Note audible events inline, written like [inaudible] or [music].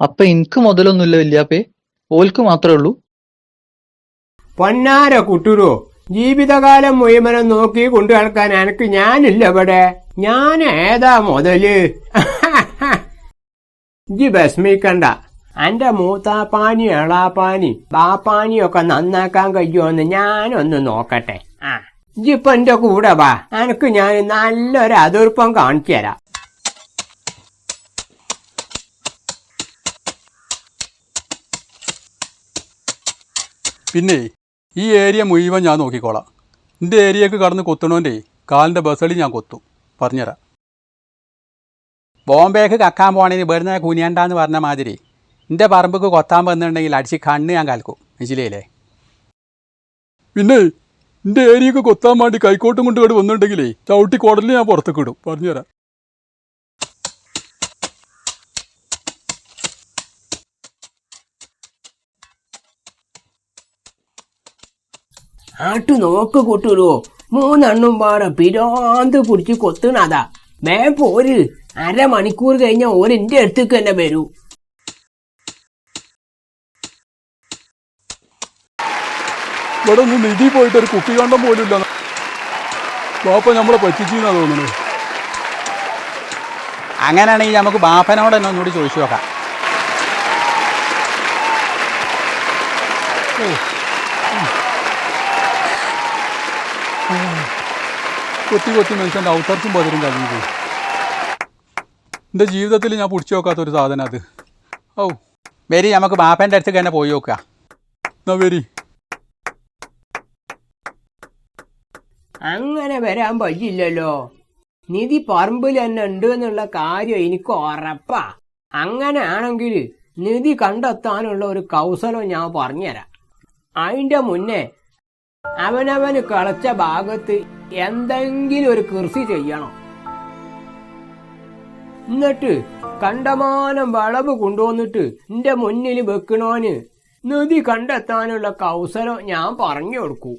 അപ്പൊ എനിക്ക് മുതലൊന്നുമില്ല വല്യാപ്പേ. ഓൽക്ക് മാത്രമേ ഉള്ളൂ. പൊന്നാര കുട്ടുരു ജീവിതകാലം മുഴുവനും നോക്കി കൊണ്ടു നടക്കാൻ എനക്ക് ഞാനില്ല ഇവിടെ. ഞാൻ ഏതാ മുതൽ? [laughs] ഇജി ഭസ്മിക്കണ്ട എന്റെ മൂത്താപ്പാനി എളാപ്പാനി ബാപ്പാനി ഒക്കെ നന്നാക്കാൻ കഴിയുമെന്ന് ഞാനൊന്ന് നോക്കട്ടെ. ആ. ഇജിപ്പൊ എന്റെ കൂടെ വാ. എനക്ക് ഞാൻ നല്ലൊരു അതിർപ്പം കാണിച്ചു തരാം പിന്നെ ഈ ഏരിയ മുഴുവൻ ഞാൻ നോക്കിക്കോളാം. എന്റെ ഏരിയക്ക് കടന്ന് കൊത്തണോന്റെ കാലിന്റെ ബസ്സളി ഞാൻ കൊത്തും. പറഞ്ഞുതരാം. ബോംബേക്ക് കക്കാൻ പോകണമെങ്കിൽ വരുന്ന കുനിയണ്ടെന്ന് പറഞ്ഞ മാതിരി എന്റെ പറമ്പക്ക് കൊത്താൻ വന്നിട്ടുണ്ടെങ്കിൽ അടിച്ച് കണ്ണ് ഞാൻ കലക്കും മനസ്സിലായില്ലേ? പിന്നെ എന്റെ ഏരിയക്ക് കൊത്താൻ വേണ്ടി കൈക്കോട്ടും കൊണ്ട് ഇവിടെ വന്നിട്ടുണ്ടെങ്കിലേ ചവിട്ടി കുടലിൽ ഞാൻ പുറത്തേക്ക് ഇടും. പറഞ്ഞുതരാം. ആട്ടു നോക്ക് കൂട്ടുരോ. മൂന്നെണ്ണും പാടെ പിരാന്ത് പിടിച്ച് കൊത്തുന്നതാ. വേ പോര്. അരമണിക്കൂർ കഴിഞ്ഞ ഓരെന്റെ അടുത്തേക്ക് തന്നെ വരൂ. ഇവിടെ ഒന്ന് നിധി പോയിട്ട് ഒരു കുട്ടി കണ്ടം പോലും ഇല്ല ബാപ്പ നമ്മളെ പറ്റിച്ചെന്നാ തോന്നുന്നത് അങ്ങനെയാണെങ്കിൽ നമുക്ക് ബാപ്പനോട് തന്നെ ഒന്നുകൂടി ചോദിച്ചു നോക്കാം. കൊത്തി കൊത്തി മനുഷ്യന്റെ ഔട്ടർസും പതിരും കഴിഞ്ഞു എന്റെ ജീവിതത്തിൽ ഞാൻ പിടിച്ചു നോക്കാത്ത ഒരു സാധനം അത്. ഓ വരി നമുക്ക് ബാപ്പന്റെ അടുത്ത് തന്നെ പോയി നോക്കുക എന്നാ വരി. അങ്ങനെ വരാൻ പറ്റില്ലല്ലോ നിധി പറമ്പിൽ തന്നെ ഉണ്ട് എന്നുള്ള കാര്യം എനിക്ക് ഉറപ്പാ. അങ്ങനെ ആണെങ്കിൽ നിധി കണ്ടെത്താനുള്ള ഒരു കൗശലം ഞാൻ പറഞ്ഞുതരാം. അതിന്റെ മുന്നേ അവനവന് കളച്ച ഭാഗത്ത് എന്തെങ്കിലും ഒരു കൃഷി ചെയ്യണം. എന്നിട്ട് കണ്ടമാനം വളവ് കൊണ്ടുവന്നിട്ട് എന്റെ മുന്നിൽ വെക്കണോന്. നിധി കണ്ടെത്താനുള്ള കൗസരം ഞാൻ പറഞ്ഞു കൊടുക്കൂ.